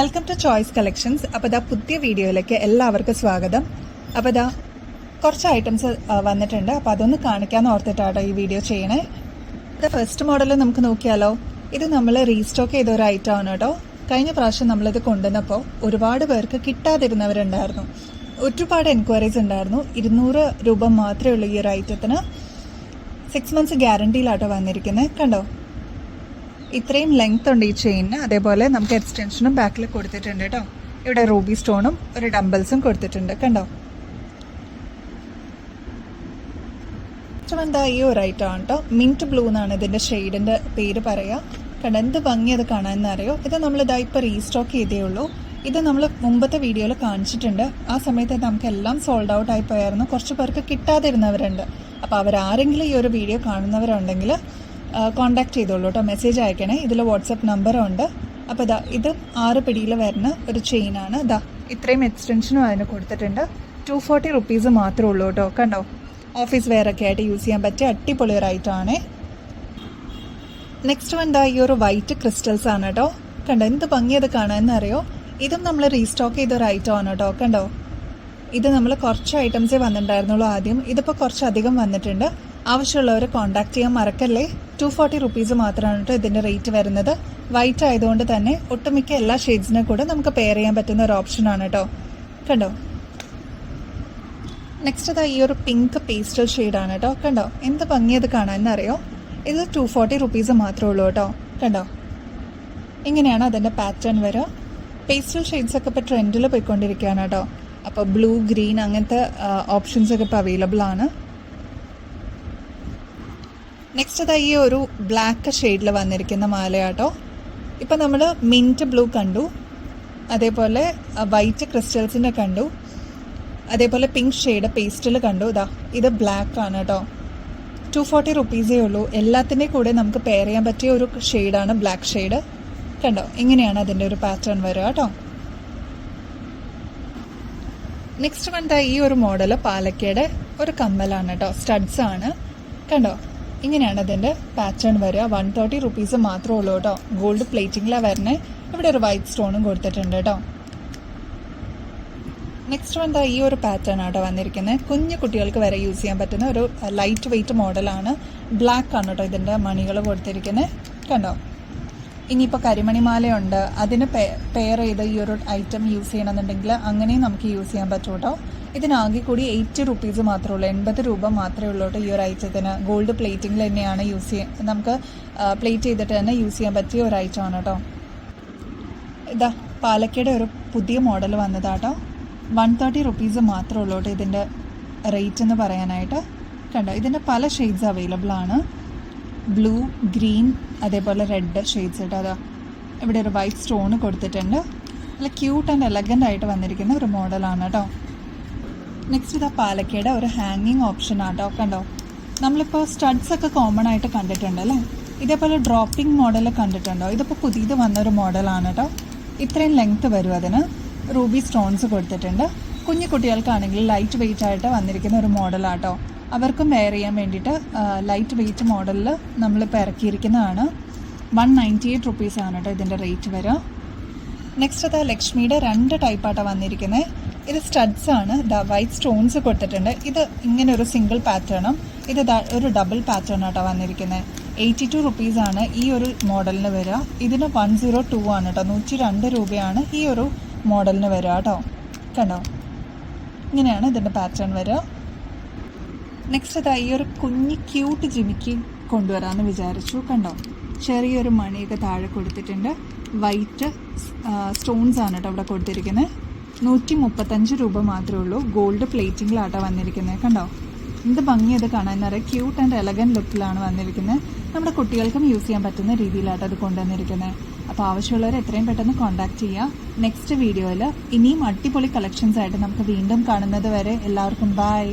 Welcome to choice collections അപ്പോൾ ഇതാ പുതിയ വീഡിയോയിലേക്ക് എല്ലാവർക്കും സ്വാഗതം. അപ്പോൾ ഇതാ കുറച്ച് ഐറ്റംസ് വന്നിട്ടുണ്ട്. അപ്പോൾ അതൊന്ന് കാണിക്കാമെന്ന് ഓർത്തിട്ടാട്ടോ ഈ വീഡിയോ ചെയ്യണേ. ഇത് ഫസ്റ്റ് മോഡൽ നമുക്ക് നോക്കിയാലോ? ഇത് നമ്മൾ റീസ്റ്റോക്ക് ചെയ്ത ഒരു ഐറ്റം ആണ് കേട്ടോ. കഴിഞ്ഞ പ്രാവശ്യം നമ്മളിത് കൊണ്ടുവന്നപ്പോൾ ഒരുപാട് പേർക്ക് കിട്ടാതിരുന്നവരുണ്ടായിരുന്നു. ഒരുപാട് എൻക്വയറീസ് ഉണ്ടായിരുന്നു. ഇരുന്നൂറ് രൂപ മാത്രമേ ഉള്ളൂ ഈ ഒരു ഐറ്റത്തിന് സിക്സ് മന്ത്സ് ഗ്യാരണ്ടിയിലാട്ടോ വന്നിരിക്കുന്നത് കണ്ടോ? ഇത്രയും ലെങ്ത് ഉണ്ട് ഈ ചെയിനിന് അതേപോലെ നമുക്ക് എക്സ്റ്റൻഷനും ബാക്കിൽ കൊടുത്തിട്ടുണ്ട് കേട്ടോ ഇവിടെ റൂബി സ്റ്റോണും ഒരു ഡംബിൾസും കൊടുത്തിട്ടുണ്ട് കണ്ടോ? എന്താ ഈ ഒരു ഐറ്റം ആണ് കേട്ടോ മിന്റ് ബ്ലൂ എന്നാണ് ഇതിന്റെ ഷെയ്ഡിന്റെ പേര് പറയാ. കണ്ടോ എന്ത് ഭംഗി അത് കാണാൻ അറിയോ ഇത് നമ്മൾ ഇതാ ഇപ്പൊ റീസ്റ്റോക്ക് ചെയ്തേ ഉള്ളൂ. ഇത് നമ്മൾ മുമ്പത്തെ വീഡിയോയിൽ കാണിച്ചിട്ടുണ്ട്. ആ സമയത്ത് നമുക്ക് എല്ലാം സോൾഡ് ഔട്ട് ആയി പോയായിരുന്നു. കുറച്ച് പേർക്ക് കിട്ടാതിരുന്നവരുണ്ട്. അപ്പോൾ അവരാരെങ്കിലും ഈ ഒരു വീഡിയോ കാണുന്നവരുണ്ടെങ്കിൽ കോണ്ടാക്ട് ചെയ്തോളൂ കേട്ടോ. മെസ്സേജ് അയക്കണേ. ഇതിൽ വാട്സപ്പ് നമ്പറും ഉണ്ട്. അപ്പോൾ ഇതാ ഇത് ആറ് പിടിയിൽ വരുന്ന ഒരു ചെയിനാണ് ഇതാ ഇത്രയും എക്സ്റ്റൻഷനും അതിന് കൊടുത്തിട്ടുണ്ട്. ടു ഫോർട്ടി റുപ്പീസ് മാത്രമേ ഉള്ളൂ കേട്ടോ. കണ്ടോ? ഓഫീസ് വെയർ ഒക്കെ ആയിട്ട് യൂസ് ചെയ്യാൻ പറ്റിയ അടിപൊളി ആണേ. നെക്സ്റ്റ് വൺ ദാ ഈ ഒരു വൈറ്റ് ക്രിസ്റ്റൽസ് ആണ് കേട്ടോ. കണ്ടോ എന്ത് ഭംഗി അത് കാണാമെന്ന് അറിയോ ഇതും നമ്മൾ റീസ്റ്റോക്ക് ചെയ്ത ആണ് കേട്ടോ. കണ്ടോ? ഇത് നമ്മൾ കുറച്ച് ഐറ്റംസേ വന്നിട്ടുണ്ടായിരുന്നുള്ളൂ ആദ്യം. ഇതിപ്പോൾ കുറച്ചധികം വന്നിട്ടുണ്ട്. ആവശ്യമുള്ളവരെ കോണ്ടാക്ട് ചെയ്യാൻ മറക്കല്ലേ? ടു ഫോർട്ടി റുപ്പീസ് മാത്രമാണ് കേട്ടോ ഇതിന്റെ റേറ്റ് വരുന്നത്. വൈറ്റ് ആയതുകൊണ്ട് തന്നെ ഒട്ടുമിക്ക എല്ലാ ഷെയ്ഡ്സിനെ കൂടെ നമുക്ക് പെയർ ചെയ്യാൻ പറ്റുന്ന ഒരു ഓപ്ഷൻ ആണ് കേട്ടോ കണ്ടോ? നെക്സ്റ്റ് അതാ ഈ ഒരു പിങ്ക് പേസ്റ്റൽ ഷെയ്ഡാണ് കേട്ടോ കണ്ടോ? എന്ത് ഭംഗി അത് കാണാൻ അറിയോ ഇത് ടു ഫോർട്ടി റുപ്പീസ് മാത്രമേ ഉള്ളൂ കേട്ടോ കണ്ടോ? ഇങ്ങനെയാണ് അതിന്റെ പാറ്റേൺ വരിക. പേസ്റ്റൽ ഷെയ്ഡ്സ് ഒക്കെ ഇപ്പോൾ ട്രെൻഡിൽ പോയിക്കൊണ്ടിരിക്കുകയാണ് കേട്ടോ അപ്പോൾ ബ്ലൂ ഗ്രീൻ അങ്ങനത്തെ ഓപ്ഷൻസ് ഒക്കെ ഇപ്പോൾ അവൈലബിൾ ആണ്. നെക്സ്റ്റ് അതാ ഈ ഒരു ബ്ലാക്ക് ഷെയ്ഡിൽ വന്നിരിക്കുന്ന മാലയാട്ടോ. ഇപ്പം നമ്മൾ മിന്റ് ബ്ലൂ കണ്ടു. അതേപോലെ വൈറ്റ് ക്രിസ്റ്റൽസിന്റെ കണ്ടു. അതേപോലെ പിങ്ക് ഷെയ്ഡ് പേസ്റ്റിൽ കണ്ടു. ഇതാ ഇത് ബ്ലാക്ക് ആണ് കേട്ടോ. ടു ഫോർട്ടി റുപ്പീസേ ഉള്ളൂ. എല്ലാത്തിന്റെയും കൂടെ നമുക്ക് പെയർ ചെയ്യാൻ പറ്റിയ ഒരു ഷെയ്ഡാണ് ബ്ലാക്ക് ഷെയ്ഡ് കണ്ടോ? ഇങ്ങനെയാണ് അതിന്റെ ഒരു പാറ്റേൺ വരിക കേട്ടോ. നെക്സ്റ്റ് വൺ ഈ ഒരു മോഡൽ പാലക്കയുടെ ഒരു കമ്മലാണ് കേട്ടോ. സ്റ്റഡ്സ് ആണ്. കണ്ടോ? ഇങ്ങനെയാണ് അതിന്റെ പാറ്റേൺ വരിക. വൺ തേർട്ടി റുപ്പീസ് മാത്രമേ ഉള്ളൂ കേട്ടോ. ഗോൾഡ് പ്ലേറ്റിംഗിലാണ് വരുന്നത് ഇവിടെ ഒരു വൈറ്റ് സ്റ്റോണും കൊടുത്തിട്ടുണ്ട് കേട്ടോ. നെക്സ്റ്റ് വൺ ഈ ഒരു പാറ്റേൺ ആട്ടോ വന്നിരിക്കുന്നത് കുഞ്ഞു കുട്ടികൾക്ക് വരെ യൂസ് ചെയ്യാൻ പറ്റുന്ന ഒരു ലൈറ്റ് വെയിറ്റ് മോഡലാണ് ബ്ലാക്ക് ആണ് കേട്ടോ ഇതിന്റെ മണികൾ കൊടുത്തിരിക്കുന്നത് കണ്ടോ? ഇനിയിപ്പോൾ കരിമണിമാലയുണ്ട്. അതിന് പെയർ ചെയ്ത് ഈ ഒരു ഐറ്റം യൂസ് ചെയ്യണമെന്നുണ്ടെങ്കിൽ അങ്ങനെയും നമുക്ക് യൂസ് ചെയ്യാൻ പറ്റും കേട്ടോ. ഇതിനാകെ കൂടി എയ്റ്റി റുപ്പീസ് മാത്രമേ ഉള്ളൂ. എൺപത് രൂപ മാത്രമേ ഉള്ളൂ കേട്ടോ ഈ ഒരു ഐറ്റത്തിന്. ഗോൾഡ് പ്ലേറ്റിംഗിൽ തന്നെയാണ് യൂസ് ചെയ്യുക നമുക്ക് പ്ലേറ്റ് ചെയ്തിട്ട് തന്നെ യൂസ് ചെയ്യാൻ പറ്റിയ ഒരു ഐറ്റം ആണ് കേട്ടോ. ഇതാ പാലക്കയുടെ ഒരു പുതിയ മോഡൽ വന്നതാട്ടോ വൺ തേർട്ടി റുപ്പീസ് മാത്രമേ ഉള്ളൂ കേട്ടോ ഇതിന്റെ റേറ്റ് എന്ന് പറയാനായിട്ട്. കണ്ടോ ഇതിന്റെ പല ഷെയ്ഡ്സ് അവൈലബിൾ ആണ്. ബ്ലൂ ഗ്രീൻ അതേപോലെ റെഡ് ഷെയ്ഡ്സ് കേട്ടോ അതാ. ഇവിടെ ഒരു വൈറ്റ് സ്റ്റോൺ കൊടുത്തിട്ടുണ്ട്. നല്ല ക്യൂട്ട് ആൻഡ് എലഗന്റ് ആയിട്ട് വന്നിരിക്കുന്ന ഒരു മോഡലാണ് കേട്ടോ. നെക്സ്റ്റ് ഇതാ പാലക്കയുടെ ഒരു ഹാങ്ങിങ് ഓപ്ഷൻ ആട്ടോ കണ്ടോ? നമ്മളിപ്പോൾ സ്റ്റഡ്സ് ഒക്കെ കോമൺ ആയിട്ട് കണ്ടിട്ടുണ്ട് അല്ലേ? ഇതേപോലെ ഡ്രോപ്പിംഗ് മോഡൽ കണ്ടിട്ടുണ്ടോ? ഇതിപ്പോൾ പുതിയത് വന്ന ഒരു മോഡലാണ് കേട്ടോ. ഇത്രയും ലെങ്ത് വരും അതിന്. റൂബി സ്റ്റോൺസ് കൊടുത്തിട്ടുണ്ട്. കുഞ്ഞു കുട്ടികൾക്കാണെങ്കിൽ ലൈറ്റ് വെയിറ്റ് ആയിട്ട് വന്നിരിക്കുന്ന ഒരു മോഡലാട്ടോ അവർക്കും വെയർ ചെയ്യാൻ വേണ്ടിയിട്ട് ലൈറ്റ് വെയിറ്റ് മോഡലിൽ നമ്മളിപ്പോൾ ഇറക്കിയിരിക്കുന്നതാണ്. വൺ നയന്റി എയ്റ്റ് റുപ്പീസാണ് കേട്ടോ ഇതിന്റെ റേറ്റ് വരിക. നെക്സ്റ്റ് അത് ലക്ഷ്മിയുടെ രണ്ട് ടൈപ്പായിട്ടാണ് വന്നിരിക്കുന്നത് ഇത് സ്റ്റഡ്സ് ആണ്. വൈറ്റ് സ്റ്റോൺസ് കൊടുത്തിട്ടുണ്ട്. ഇത് ഇങ്ങനെ ഒരു സിംഗിൾ പാറ്റേണും ഇത് ഒരു ഡബിൾ പാറ്റേൺ ആട്ടോ വന്നിരിക്കുന്നത് എയ്റ്റി ടു റുപ്പീസാണ് ഈ ഒരു മോഡലിന് വരിക. ഇതിന് വൺ സീറോ ടു ആണ് കേട്ടോ നൂറ്റി രണ്ട് രൂപയാണ് ഈ ഒരു മോഡലിന് വരിക കേട്ടോ കണ്ടോ? ഇങ്ങനെയാണ് ഇതിന്റെ പാറ്റേൺ വരിക. നെക്സ്റ്റ് ഇതാ ഈ ഒരു കുഞ്ഞി ക്യൂട്ട് ജിമിക്ക് കൊണ്ടുവരാമെന്ന് വിചാരിച്ചു. കണ്ടോ? ചെറിയൊരു മണിയൊക്കെ താഴെ കൊടുത്തിട്ടുണ്ട്. വൈറ്റ് സ്റ്റോൺസ് ആണ് കേട്ടോ അവിടെ കൊടുത്തിരിക്കുന്നത് നൂറ്റി മുപ്പത്തഞ്ച് രൂപ മാത്രമേ ഉള്ളൂ. ഗോൾഡ് പ്ലേറ്റിംഗിലാട്ടോ വന്നിരിക്കുന്നത് കണ്ടോ? എന്ത് ഭംഗി അത് കാണാൻ. നിറയെ ക്യൂട്ട് ആൻഡ് എലഗൻ ലുക്കിലാണ് വന്നിരിക്കുന്നത് നമ്മുടെ കുട്ടികൾക്കും യൂസ് ചെയ്യാൻ പറ്റുന്ന രീതിയിലാട്ടോ അത് കൊണ്ടുവന്നിരിക്കുന്നത് അപ്പോൾ ആവശ്യമുള്ളവർ എത്രയും പെട്ടെന്ന് കോൺടാക്ട് ചെയ്യുക നെക്സ്റ്റ് വീഡിയോയിൽ ഇനിയും അടിപൊളി കളക്ഷൻസ് ആയിട്ട് നമുക്ക് വീണ്ടും കാണുന്നത് വരെ എല്ലാവർക്കും ബൈ